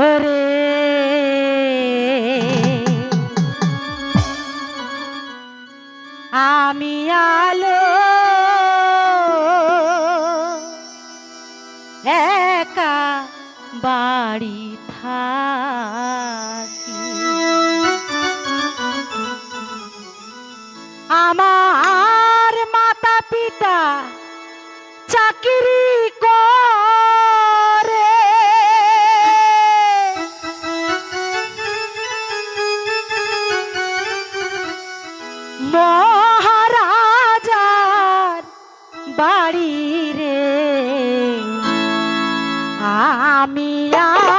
ওরে আমি আলো একা বাড়ি থাকি। আমার মাতা পিতা চাকরি বাড়ি রে। আমি আলো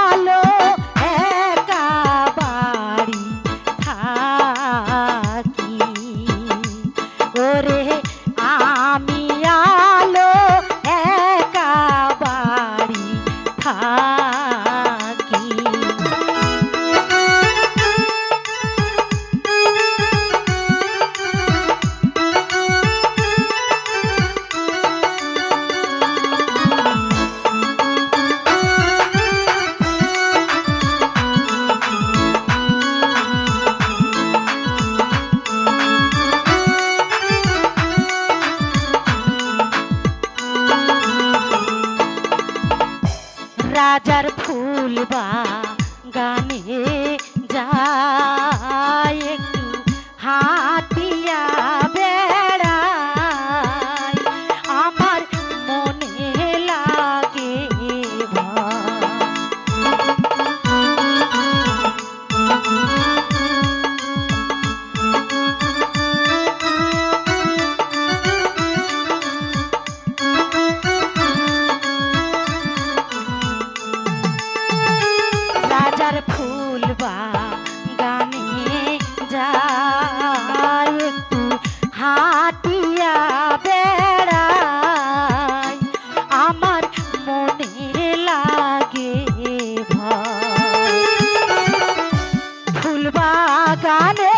রাজার ফুল বা গানে যায় একটু হাতিয়া বাগানে